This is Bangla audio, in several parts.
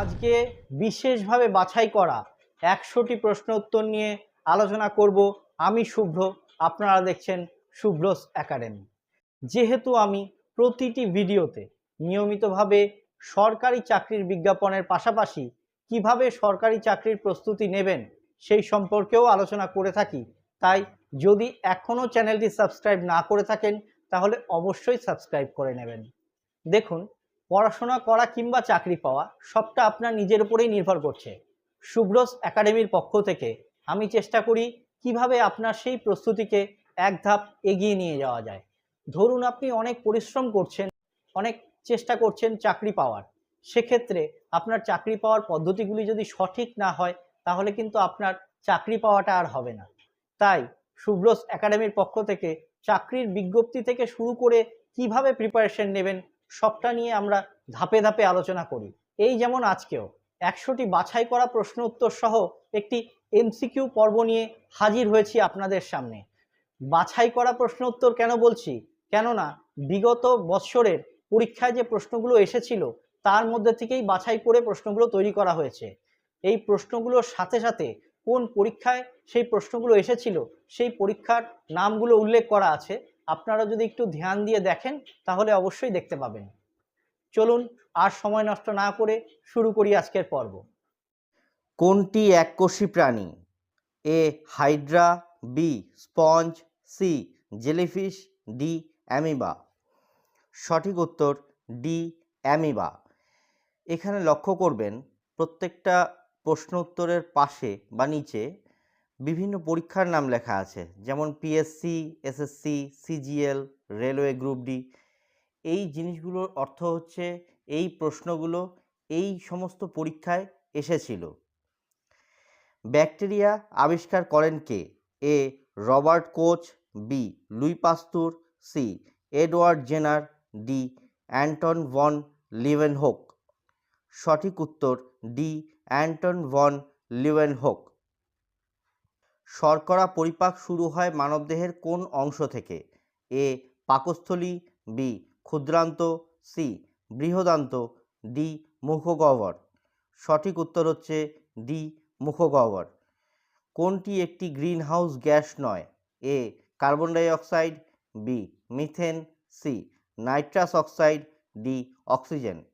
আজকে বিশেষভাবে বাছাই করা একশোটি প্রশ্ন উত্তর নিয়ে আলোচনা করব আমি শুভ্র, আপনারা দেখছেন শুভ্রস একাডেমি। যেহেতু আমি প্রতিটি ভিডিওতে নিয়মিতভাবে সরকারি চাকরির বিজ্ঞাপনের পাশাপাশি কীভাবে সরকারি চাকরির প্রস্তুতি নেবেন সেই সম্পর্কেও আলোচনা করে থাকি, তাই যদি এখনও চ্যানেলটি সাবস্ক্রাইব না করে থাকেন, তাহলে অবশ্যই সাবস্ক্রাইব করে নেবেন। দেখুন পড়াশোনা করা কিংবা চাকরি পাওয়া সবটা আপনার নিজের উপরেই নির্ভর করছে। শুভ্রস একাডেমির পক্ষ থেকে আমি চেষ্টা করি কীভাবে আপনার সেই প্রস্তুতিকে এক ধাপ এগিয়ে নিয়ে যাওয়া যায়। ধরুন আপনি অনেক পরিশ্রম করছেন, অনেক চেষ্টা করছেন চাকরি পাওয়ার। সেক্ষেত্রে আপনার চাকরি পাওয়ার পদ্ধতিগুলি যদি সঠিক না হয়, তাহলে কিন্তু আপনার চাকরি পাওয়াটা আর হবে না। তাই শুভ্রস একাডেমির পক্ষ থেকে চাকরির বিজ্ঞপ্তি থেকে শুরু করে কীভাবে প্রিপারেশন নেবেন সবটা নিয়ে আমরা ধাপে ধাপে আলোচনা করি। এই যেমন আজকেও, একশোটি বাছাই করা প্রশ্ন উত্তর সহ একটি এমসিকিউ পর্ব নিয়ে হাজির হয়েছি আপনাদের সামনে। বাছাই করা প্রশ্ন উত্তর কেন বলছি? কেননা, বিগত বৎসরের পরীক্ষায় যে প্রশ্নগুলো এসেছিল, তার মধ্যে থেকেই বাছাই করে প্রশ্নগুলো তৈরি করা হয়েছে। এই প্রশ্নগুলোর সাথে সাথে কোন পরীক্ষায় সেই প্রশ্নগুলো এসেছিল, সেই পরীক্ষার নামগুলো উল্লেখ করা আছে। আপনারা যদি একটু ধ্যান দিয়ে দেখেন, তাহলে অবশ্যই দেখতে পাবেন। চলুন আর সময় নষ্ট না করে শুরু করি আজকের পর্ব। কোনটি এককোষী প্রাণী? A, hydra, B, sponge, C, jellyfish, D, amoeba. সঠিক উত্তর, ডি, অ্যামিবা। এখানে লক্ষ্য করবেন, প্রত্যেকটা প্রশ্ন উত্তরের পাশে বা নিচে বিভিন্ন পরীক্ষার নাম লেখা আছে, যেমন PSC SSC CGL railway group D এই জিনিসগুলোর অর্থ হচ্ছে এই প্রশ্নগুলো এই সমস্ত পরীক্ষায় এসেছিল। ব্যাকটেরিয়া আবিষ্কার করেন কে? A Robert Koch, B Louis Pasteur, C Edward Jenner, D Anton von Leeuwenhoek. সঠিক উত্তর, ডি অ্যান্টন ভন লিভেনহোক। শর্করা পরিপাক শুরু হয় মানবদেহের কোন অংশ থেকে? এ, পাকস্থলী বি ক্ষুদ্রান্ত সি বৃহদান্ত ডি মুখগহ্বর। সঠিক উত্তর হচ্ছে ডি মুখগহ্বর। কোনটি একটি গ্রিনহাউস গ্যাস নয়? A, carbon dioxide B methane C nitrous oxide D oxygen.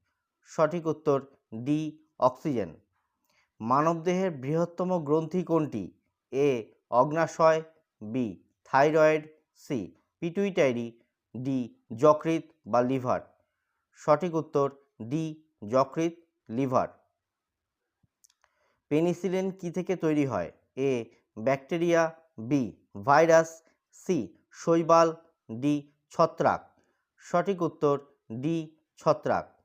সঠিক উত্তর ডি অক্সিজেন। মানবদেহের বৃহত্তম গ্রন্থি কোনটি? এ, অগ্নাশয়, B, thyroid, C, pituitary, D, যকৃৎ বা লিভার। সঠিক উত্তর, ডি, যকৃৎ, লিভার। পেনিসিলিন কি থেকে তৈরি হয়? A, bacteria, B, virus, C, শৈবাল, ডি, ছত্রাক। সঠিক উত্তর, ডি, ছত্রাক।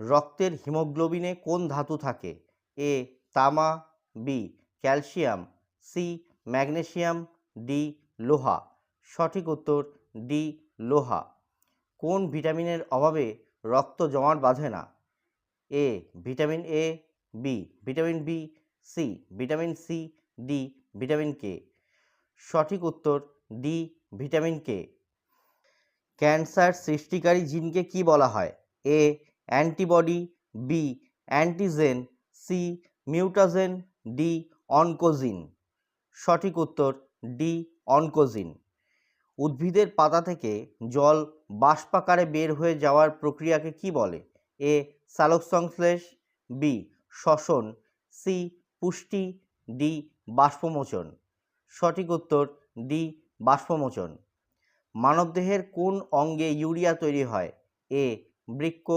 রক্তের হিমোগ্লোবিনে কোন ধাতু থাকে? এ, তামা, B, calcium. C magnesium D লোহা। সঠিক উত্তর, ডি লোহা। কোন ভিটামিনের অভাবে রক্ত জমাট বাঁধে না? A, vitamin A, B, vitamin B, C, vitamin C, D, vitamin K. সঠিক উত্তর, ডি, ভিটামিন কে। ক্যান্সার সৃষ্টিকারী জিনকে কি বলা হয়? A, antibody, B, antigen, C, mutagen, D, oncogene. সঠিক উত্তর ডি অনকোজিন। উদ্ভিদের পাতা থেকে জল বাষ্পাকারে বের হয়ে যাওয়ার প্রক্রিয়াকে কি বলে? এ সালোকসংশ্লেষ বি শ্বসন সি পুষ্টি ডি বাষ্পমোচন। সঠিক উত্তর ডি বাষ্পমোচন। মানবদেহের কোন অঙ্গে ইউরিয়া তৈরি হয়? এ বৃক্ক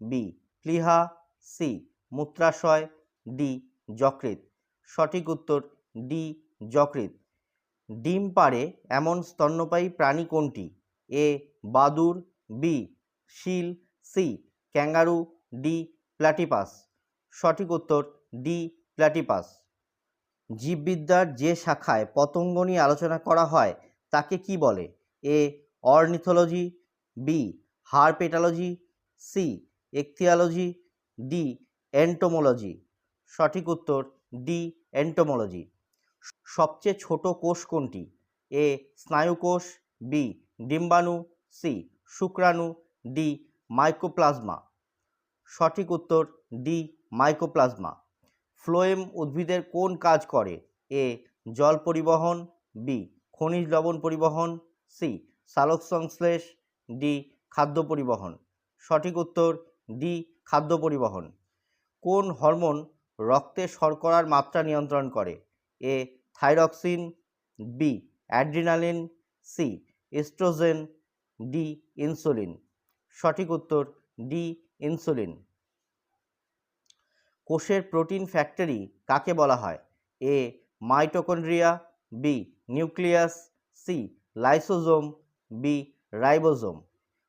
বি প্লীহা সি মূত্রাশয় ডি যকৃত সঠিক উত্তর ডি যকৃৎ। ডিম পাড়ে এমন স্তন্যপায়ী প্রাণী কোনটি? এ, বাদুর, বি, শিল, সি, ক্যাঙ্গারু, ডি প্ল্যাটিপাস সঠিক উত্তর, ডি প্ল্যাটিপাস জীববিদ্যার যে শাখায় পতঙ্গ নিয়ে আলোচনা করা হয়, তাকে কি বলে? A, ornithology, B, herpetology, C ichthyology D, entomology. সঠিক উত্তর, ডি, এন্টোমোলজি। সবচেয়ে ছোট কোষ কোনটি? এ, স্নায়ুকোষ, বি, ডিম্বাণু, সি, শুক্রাণু, ডি মাইক্রোপ্লাজমা সঠিক উত্তর, ডি, মাইকোপ্লাজমা। ফ্লোয়েম উদ্ভিদের কোন কাজ করে? এ, জল পরিবহন, বি, খনিজ লবণ পরিবহন, সি, সালোক সংশ্লেষ, ডি, খাদ্য পরিবহন। সঠিক উত্তর, ডি, খাদ্য পরিবহন। কোন হরমোন রক্তে শর্করার মাত্রা নিয়ন্ত্রণ করে? A thyroxine, B adrenaline, C oestrogen, D insulin. সঠিক উত্তর, ডি ইনসুলিন। কোষের প্রোটিন ফ্যাক্টরি কাকে বলা হয়? A mitochondria, B nucleus, C lysosome, B ribosome.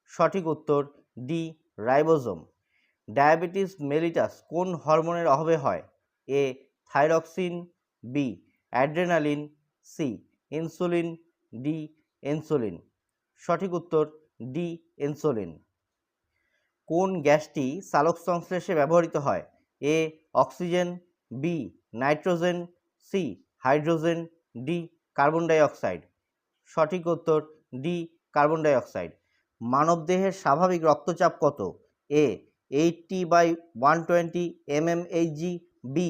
সঠিক উত্তর, ডি রাইবোজোম। ডায়াবেটিস মেলিটাস কোন হরমোনের অভাবে হয়? A thyroxine B adrenaline C insulin D insulin সঠিক উত্তর ডি ইনসুলিন কোন গ্যাসটি সালোক সংশ্লেষে ব্যবহৃত হয়? A oxygen. B nitrogen. C hydrogen. D carbon dioxide সঠিক উত্তর ডি কার্বন ডাই অক্সাইড মানবদেহের স্বাভাবিক রক্তচাপ কত? A eighty by one twenty mmHg B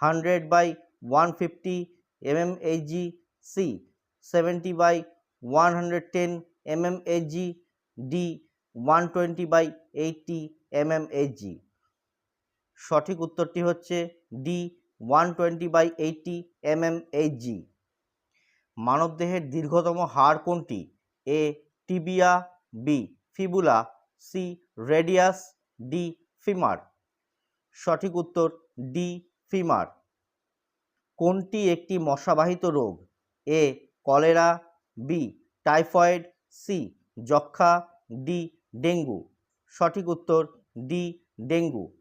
hundred by one fifty mmHg C seventy by one hundred ten mmHg D one twenty by eighty সঠিক উত্তরটি হচ্ছে D one twenty by eighty mmHg মানবদেহের দীর্ঘতম হাড় কোনটি? A tibia B fibula C radius D femur. সঠিক উত্তর ডি ফিমার। কোনটি একটি মশাবাহিত রোগ? A, cholera, B, typhoid, C যক্ষা ডি, ডেঙ্গু। সঠিক উত্তর, ডি, ডেঙ্গু।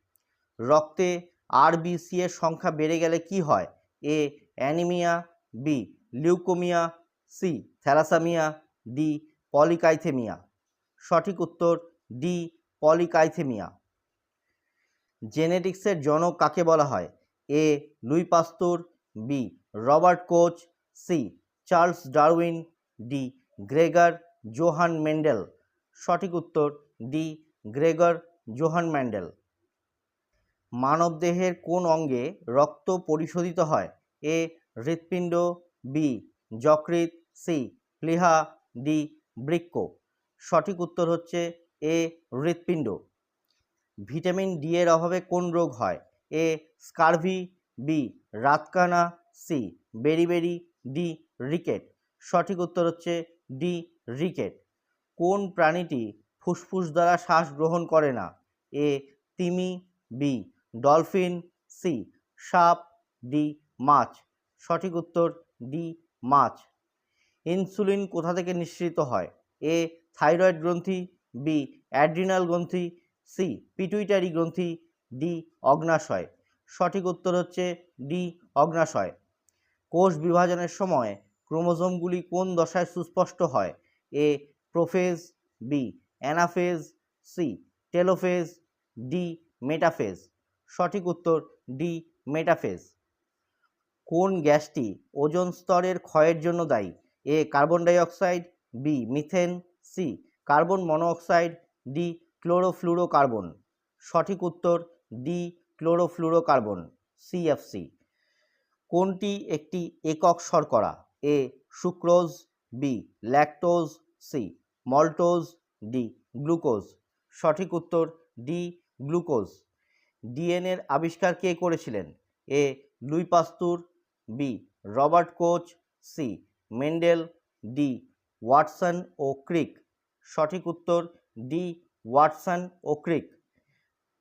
রক্তে আরবিসি এর সংখ্যা বেড়ে গেলে কি হয়? A, anaemia, B, leukaemia, C, thalassaemia, D, polycythaemia. সঠিক উত্তর, ডি, পলিকাইথেমিয়া। জেনেটিক্সের জনক কাকে বলা হয়? A Louis Pasteur B, Robert Koch, C, Charles Darwin, D, Gregor Johann Mendel. সঠিক উত্তর, ডি, গ্রেগর জোহান ম্যান্ডেল মানবদেহের কোন অঙ্গে রক্ত পরিশোধিত হয়? এ, হৃৎপিণ্ড, বি, যকৃৎ, সি, প্লীহা, ডি, বৃক্ক। সঠিক উত্তর হচ্ছে এ, হৃৎপিণ্ড। ভিটামিন ডি এর অভাবে কোন রোগ হয়? এ, স্কারভি বি, রাতকানা, সি, বেরিবেরি, ডি, রিকেট। সঠিক উত্তর হচ্ছে ডি, রিকেট। কোন প্রাণীটি ফুসফুস দ্বারা শ্বাস গ্রহণ করে না? এ, তিমি, বি, ডলফিন, সি, সাপ, ডি, মাছ। সঠিক উত্তর ডি, মাছ। ইনসুলিন কোথা থেকে নিঃসৃত হয়? এ, থাইরয়েড গ্রন্থি, বি, অ্যাড্রিনাল গ্রন্থি, সি, পিটুইটারি গ্রন্থি, ডি, অগ্নাশয়। সঠিক উত্তর হচ্ছে ডি, অগ্নাশয়। কোষ বিভাজনের সময় ক্রোমোজোমগুলি কোন দশায় সুস্পষ্ট হয়? A, prophase, B, anaphase, C, telophase, D, metaphase. সঠিক উত্তর ডি, মেটাফেজ। কোন গ্যাসটি ওজন স্তরের ক্ষয়ের জন্য দায়ী? A, carbon dioxide B, methane, C, carbon monoxide D, chlorofluorocarbon. সঠিক উত্তর ডি ক্লোরোফ্লুরোকার্বন সিএফসি কোনটি একটি একক শর্করা? A, sucrose, B, lactose, C, maltose, D, glucose. সঠিক উত্তর, ডি, গ্লুকোজ। ডিএনএর আবিষ্কার কে করেছিলেন? A, Louis Pasteur, B, Robert Koch, C, Mendel, D, Watson O Crick. সঠিক উত্তর, ডি, ওয়াটসন ও ক্রিক।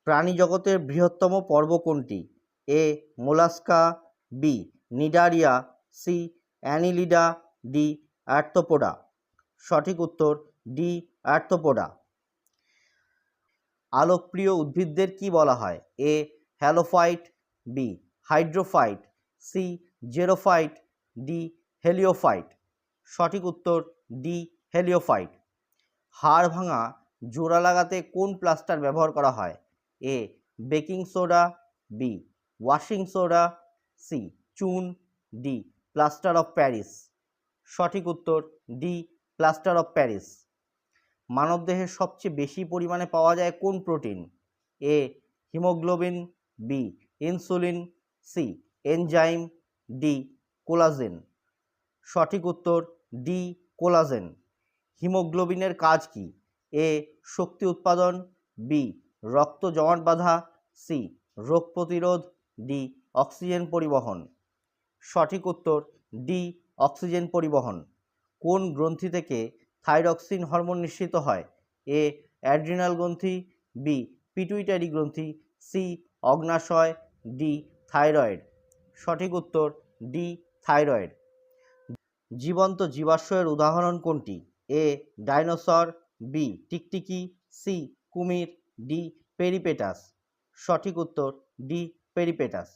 প্রাণী জগতের বৃহত্তম পর্ব কোনটি? A. Mollusca, B. Cnidaria, C. Annelida, D. Arthropoda সঠিক উত্তর, ডি. আর্থোপোডা আলোকপ্রিয় উদ্ভিদদের কি বলা হয়? A. Halophyte, B. Hydrophyte, C. Xerophyte, D. Heliophyte. সঠিক উত্তর, ডি. হেলিওফাইট। হাড় ভাঙা, জোড়া লাগাতে কোন প্লাস্টার ব্যবহার করা হয়? A baking soda B washing soda C চুন ডি প্লাস্টার অফ প্যারিস সঠিক উত্তর ডি প্লাস্টার অফ প্যারিস মানবদেহের সবচেয়ে বেশি পরিমাণে পাওয়া যায় কোন protein? A haemoglobin B insulin C enzyme D collagen. সঠিক উত্তর ডি কোলাজেন। হিমোগ্লোবিনের কাজ কি? এ শক্তি উৎপাদন বি রক্ত জমাট বাঁধা, সি, রোগ প্রতিরোধ, ডি, অক্সিজেন পরিবহন। সঠিক উত্তর, ডি, অক্সিজেন পরিবহন। কোন গ্রন্থি থেকে থাইরক্সিন হরমোন নিঃসৃত হয়? এ, অ্যাড্রিনাল গ্রন্থি, বি, পিটুইটারি গ্রন্থি, সি, অগ্নাশয়, ডি, থাইরয়েড। সঠিক উত্তর, ডি, থাইরয়েড। জীবন্ত জীবাশ্মের উদাহরণ কোনটি? এ, ডাইনোসর, বি, টিকটিকি, সি, কুমির ডি পেরিপেটাস। সঠিক উত্তর, ডি পেরিপেটাস।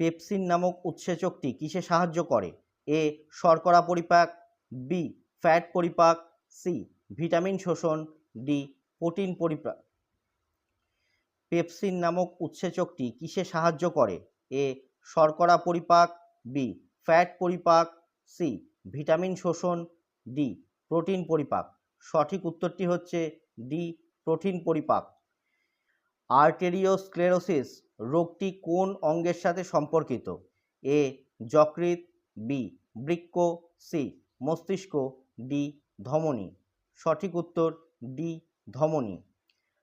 পেপসিন নামক উৎসেচকটি কিসে সাহায্য করে? এ শর্করা পরিপাক, বি ফ্যাট পরিপাক, সি ভিটামিন শোষণ, ডি প্রোটিন পরিপাক। পেপসিন নামক উৎসেচকটি কিসে সাহায্য করে? এ শর্করা পরিপাক, বি ফ্যাট পরিপাক, সি ভিটামিন শোষণ, ডি প্রোটিন পরিপাক। সঠিক উত্তরটি হচ্ছে ডি প্রোটিন পরিপাক। আর্টেরিওস্ক্লেরোসিস রোগটি কোন অঙ্গের সাথে সম্পর্কিত? এ. যকৃৎ, বি. বৃক্ক, সি. মস্তিষ্ক, ডি. ধমনী। সঠিক উত্তর, ডি. ধমনী।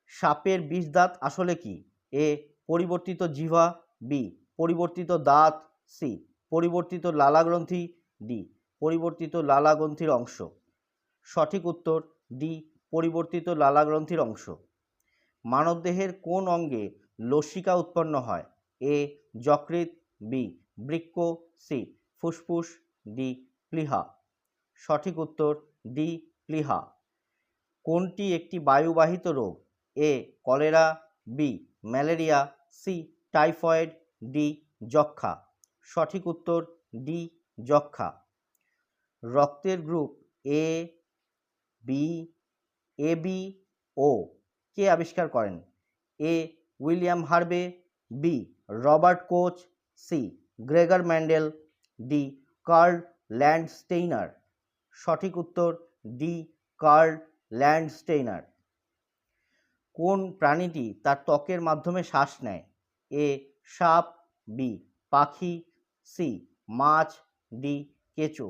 সাপের বিষ দাঁত আসলে কি? এ. পরিবর্তিত জিহ্বা, বি. পরিবর্তিত দাঁত, সি. পরিবর্তিত লালাগ্রন্থি, ডি. পরিবর্তিত লালাগ্রন্থির অংশ। সঠিক উত্তর, ডি. পরিবর্তিত লালা লালাগ্রন্থির অংশ। মানবদেহের কোন অঙ্গে লসিকা উৎপন্ন হয়? এ. যকৃৎ, বি. বৃক্ক, সি. ফুসফুস, ডি. প্লিহা। সঠিক উত্তর, ডি. প্লিহা। কোনটি একটি বায়ুবাহিত রোগ? A. Cholera, B. Malaria, C. Typhoid, D. যক্ষা সঠিক উত্তর, ডি. যক্ষা রক্তের group A, B A B O কে আবিষ্কার করেন? A William Harvey B Robert Koch C Gregor Mendel D Karl Landsteiner. সঠিক উত্তর ডি কার্ল ল্যান্ডস্টেইনার। কোন প্রাণীটি তার ত্বকের মাধ্যমে শ্বাস নেয়? এ সাপ বি পাখি সি মাছ ডি কেঁচো।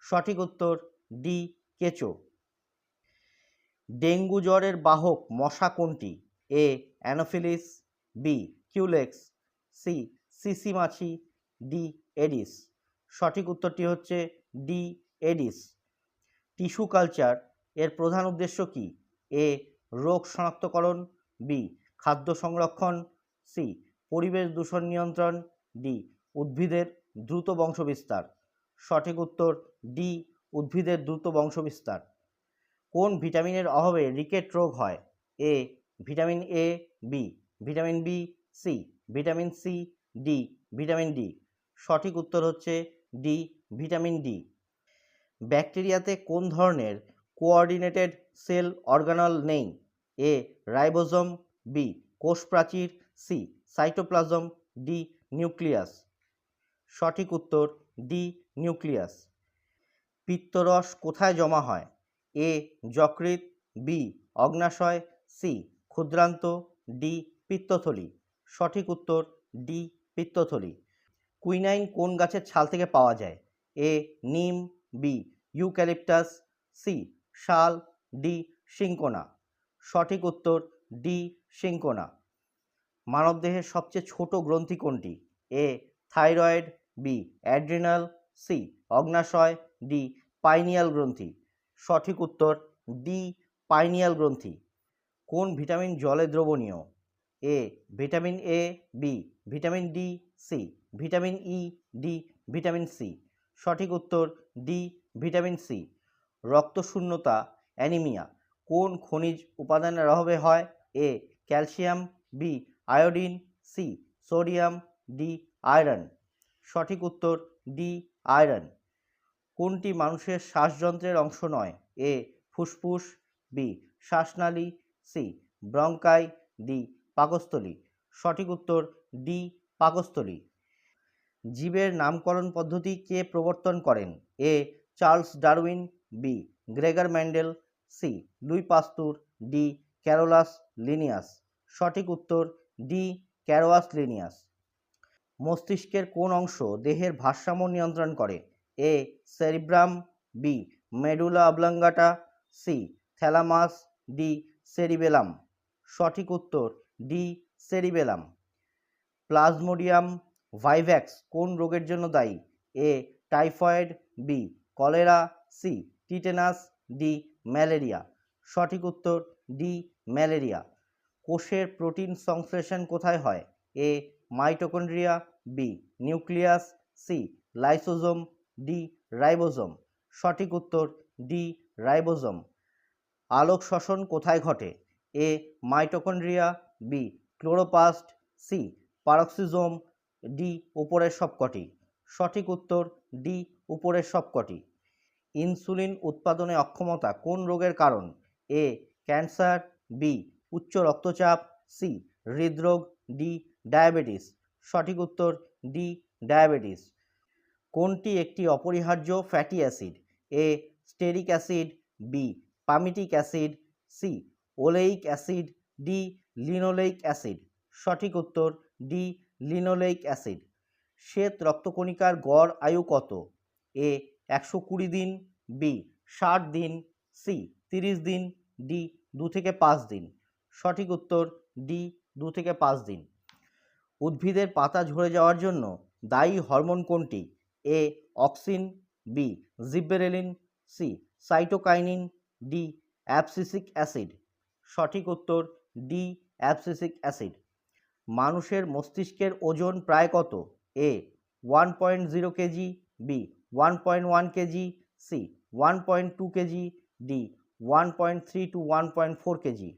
সঠিক উত্তর ডি কেঁচো। ডেঙ্গু জ্বরের বাহক মশা কোনটি? A, Anopheles, B, Culex, C CC মাছি ডি, এডিস। সঠিক উত্তরটি হচ্ছে ডি, এডিস। টিস্যু কালচার, এর প্রধান উদ্দেশ্য কি? এ, রোগ শনাক্তকরণ, বি, খাদ্য সংরক্ষণ, সি, পরিবেশ দূষণ নিয়ন্ত্রণ, ডি, উদ্ভিদের দ্রুত বংশবিস্তার। সঠিক উত্তর, ডি, উদ্ভিদের দ্রুত বংশবিস্তার। কোন ভিটামিনের অভাবে রিকেট রোগ হয়? A, vitamin A, B, vitamin B, C, vitamin C, D, vitamin D. সঠিক উত্তর হচ্ছে ডি, ভিটামিন ডি। ব্যাকটেরিয়াতে কোন ধরনের কোঅর্ডিনেটেড সেল অর্গানল নেই? এ, রাইবোজম, বি কোষ প্রাচীর সি, সাইটোপ্লাজম, ডি, নিউক্লিয়াস। সঠিক উত্তর, ডি, নিউক্লিয়াস। পিত্তরস কোথায় জমা হয়? এ, যকৃৎ, বি, অগ্নাশয়, সি, ক্ষুদ্রান্ত, ডি, পিত্তথলি। সঠিক উত্তর, ডি, পিত্তথলি। কুইনাইন কোন গাছের ছাল থেকে পাওয়া যায়? A, neem, B, eucalyptus, C, sal, D cinchona সঠিক উত্তর, ডি সিঙ্কোনা মানবদেহের সবচেয়ে ছোট গ্রন্থি কোনটি? A, thyroid, B, adrenal, C, অগ্নাশয়, ডি, পাইনিয়াল গ্রন্থি। সঠিক উত্তর ডি, পাইনিয়াল গ্রন্থি। কোন ভিটামিন জলে দ্রবণীয়? A, vitamin A, B, vitamin D, C, vitamin E, D, vitamin C. সঠিক উত্তর ডি, ভিটামিন সি। রক্তশূন্যতা, অ্যানিমিয়া। কোন খনিজ উপাদানের অভাবে হয়? A, calcium, B, iodine, C, sodium, D, iron. সঠিক উত্তর ডি, আয়রন। কোনটি মানুষের শ্বাসযন্ত্রের অংশ নয়? এ. ফুসফুস, বি. শ্বাসনালী, সি. Bronchi, D. পাকস্থলী। সঠিক উত্তর, ডি. পাকস্থলী। জীবের নামকরণ পদ্ধতি কে প্রবর্তন করেন? A. Charles Darwin, B. Gregor Mendel, C. Louis Pasteur, D. Carolus Linnaeus. সঠিক উত্তর, ডি. ক্যারোয়াস লিনিয়াস। মস্তিষ্কের কোন অংশ দেহের ভারসাম্য নিয়ন্ত্রণ করে? A, cerebrum, B, medulla oblongata C, thalamus, D, cerebellum. সঠিক উত্তর, ডি, সেরিবেলাম। প্লাজমোডিয়াম, ভাইভ্যাক্স, কোন রোগের জন্য দায়ী? A, typhoid, B, cholera, C, tetanus, D, malaria. সঠিক উত্তর, ডি, ম্যালেরিয়া। কোষের প্রোটিন সংশ্লেষণ কোথায় হয়? A, mitochondria, B, nucleus, C, lysosome D ribosome. সঠিক উত্তর ডি রাইবোজোম। আলোক শ্বসন কোথায় ঘটে? A mitochondria, B chloroplast C peroxisome, D উপরের সবকটি। সঠিক উত্তর ডি উপরের সবকটি। ইনসুলিন উৎপাদনে অক্ষমতা কোন রোগের কারণ? এ ক্যান্সার, বি উচ্চ রক্তচাপ, সি হৃদরোগ, ডি ডায়াবেটিস। সঠিক উত্তর ডি ডায়াবেটিস। কোনটি একটি অপরিহার্য fatty acid A stearic acid B palmitic acid C oleic acid D linoleic acid সঠিক উত্তর ডি লিনোলেইক অ্যাসিড শ্বেত রক্তকণিকার গড় আয়ু কত? এ, একশো কুড়ি দিন বি ষাট দিন সি তিরিশ দিন ডি দু থেকে পাঁচ দিন। সঠিক উত্তর ডি দু থেকে পাঁচ দিন। উদ্ভিদের পাতা ঝরে যাওয়ার জন্য দায়ী হরমোন কোনটি? A auxin B gibberellin C cytokinin D abscisic acid সঠিক উত্তর ডি অ্যাবসিসিক অ্যাসিড মানুষের মস্তিষ্কের ওজন প্রায় কত? A one point zero kg B one point one kg C one point two kg D one point three two one point four kg.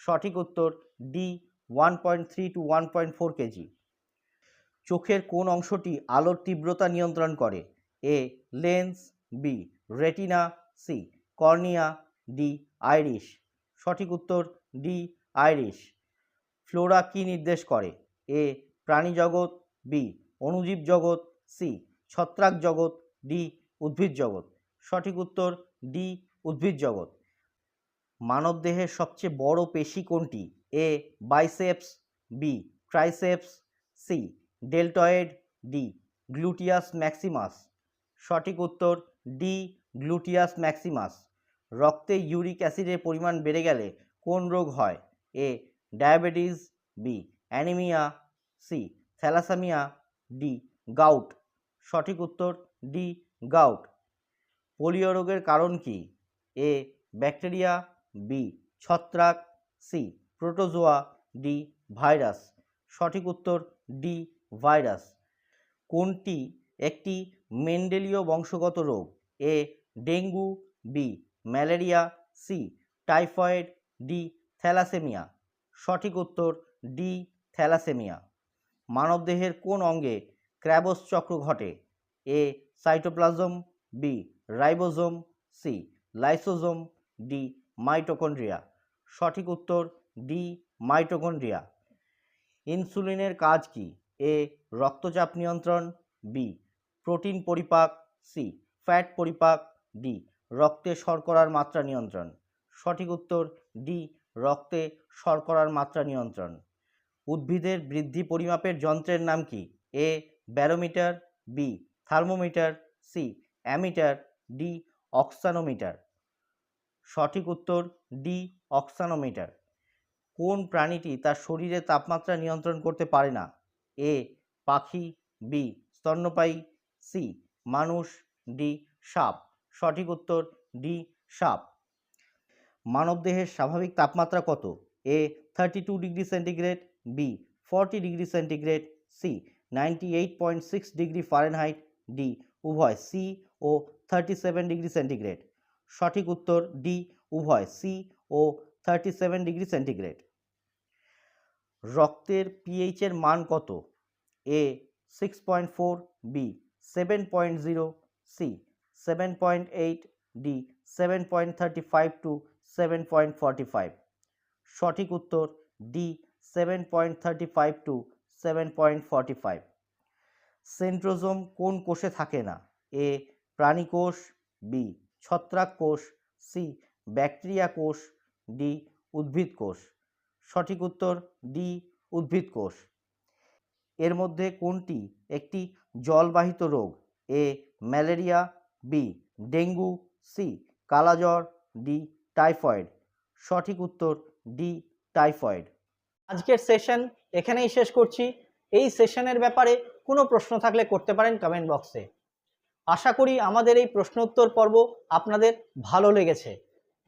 সঠিক উত্তর D one point three two one point four kg. চোখের কোন অংশটি আলোর তীব্রতা নিয়ন্ত্রণ করে? A, lens, B, retina, C, cornea, D, iris. সঠিক উত্তর, ডি, আইরিশ। ফ্লোরা কি নির্দেশ করে? এ, প্রাণী জগৎ, বি অণুজীব জগৎ, সি, ছত্রাক জগৎ, ডি, উদ্ভিদ জগৎ। সঠিক উত্তর, ডি, উদ্ভিদ জগৎ। মানবদেহের সবচেয়ে বড় পেশি কোনটি? A, biceps, B, triceps, C deltoid D, gluteus maximus. সঠিক উত্তর, ডি, গ্লুটিয়াস ম্যাক্সিমাস। রক্তে ইউরিক অ্যাসিডের পরিমাণ বেড়ে গেলে কোন রোগ হয়? A, diabetes, B, anaemia, C, thalassaemia, D, gout. সঠিক উত্তর, ডি, গাউট। পোলিও রোগের কারণ কি? এ, ব্যাকটেরিয়া, বি, ছত্রাক, সি, প্রোটোজোয়া, ডি, ভাইরাস। সঠিক উত্তর, ডি ভাইরাস। কোনটি একটি মেন্ডেলীয় বংশগত রোগ? A, dengue, B, malaria, C, typhoid, D, thalassaemia. সঠিক উত্তর, ডি, থ্যালাসেমিয়া। মানবদেহের কোন অঙ্গে ক্র্যাবস চক্র ঘটে? A, cytoplasm, B, ribosome, C, lysosome, D, mitochondria. সঠিক উত্তর, ডি, মাইটোকন্ড্রিয়া। ইনসুলিনের কাজ কি? এ, রক্তচাপ নিয়ন্ত্রণ, বি, প্রোটিন পরিপাক, সি, ফ্যাট পরিপাক, ডি, রক্তে শর্করার মাত্রা নিয়ন্ত্রণ। সঠিক উত্তর, ডি, রক্তে শর্করার মাত্রা নিয়ন্ত্রণ। উদ্ভিদের বৃদ্ধি পরিমাপের যন্ত্রের নাম কি? A, barometer, B, thermometer, C, ammeter, D, auxanometer. সঠিক উত্তর, ডি, অক্সানোমিটার। কোন প্রাণীটি তার শরীরের তাপমাত্রা নিয়ন্ত্রণ করতে পারে না? এ, পাখি, বি, স্তন্যপায়ী, সি, মানুষ, ডি, সাপ। সঠিক উত্তর, ডি, সাপ। মানবদেহের স্বাভাবিক তাপমাত্রা কত? A thirty two degree centigrade, B forty degree centigrade, C ninety eight point six degree Fahrenheit, D, উভয় সি ও থার্টি সেভেন ডিগ্রি সেন্টিগ্রেড। সঠিক উত্তর, ডি, উভয় সি ও থার্টি সেভেন ডিগ্রি সেন্টিগ্রেড। রক্তের পিএইচ এর মান কত? A six point four B seven point zero C seven point eight D seven point thirty five two seven point forty five সঠিক উত্তর D seven point thirty five two seven point forty five centrosome কোন কোষে থাকে না? এ প্রাণী কোষ বি ছত্রাক কোষ সি ব্যাকটেরিয়া কোষ ডি উদ্ভিদ কোষ। সঠিক উত্তর ডি উদ্ভিদ কোষ। এর মধ্যে কোনটি একটি জলবাহিত রোগ? A malaria B dengue C কালাজ্বর D typhoid. সঠিক উত্তর ডি টাইফয়েড। আজকের সেশন এখানেই শেষ করছি। এই সেশনের ব্যাপারে কোনো প্রশ্ন থাকলে করতে পারেন কমেন্ট বক্সে। আশা করি আমাদের এই প্রশ্ন উত্তর পর্ব আপনাদের ভালো লেগেছে।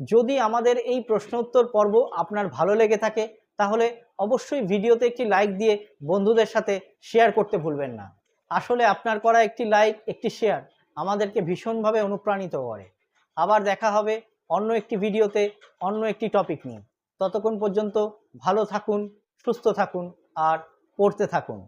যদি আমাদের এই প্রশ্নোত্তর পর্ব আপনার ভালো লেগে থাকে, তাহলে অবশ্যই ভিডিওতে একটি লাইক দিয়ে বন্ধুদের সাথে শেয়ার করতে ভুলবেন না। আসলে আপনার করা একটি লাইক, একটি শেয়ার আমাদেরকে ভীষণভাবে অনুপ্রাণিত করে। আবার দেখা হবে অন্য একটি ভিডিওতে, অন্য একটি টপিক নিয়ে। ততক্ষণ পর্যন্ত ভালো থাকুন, সুস্থ থাকুন, আর পড়তে থাকুন।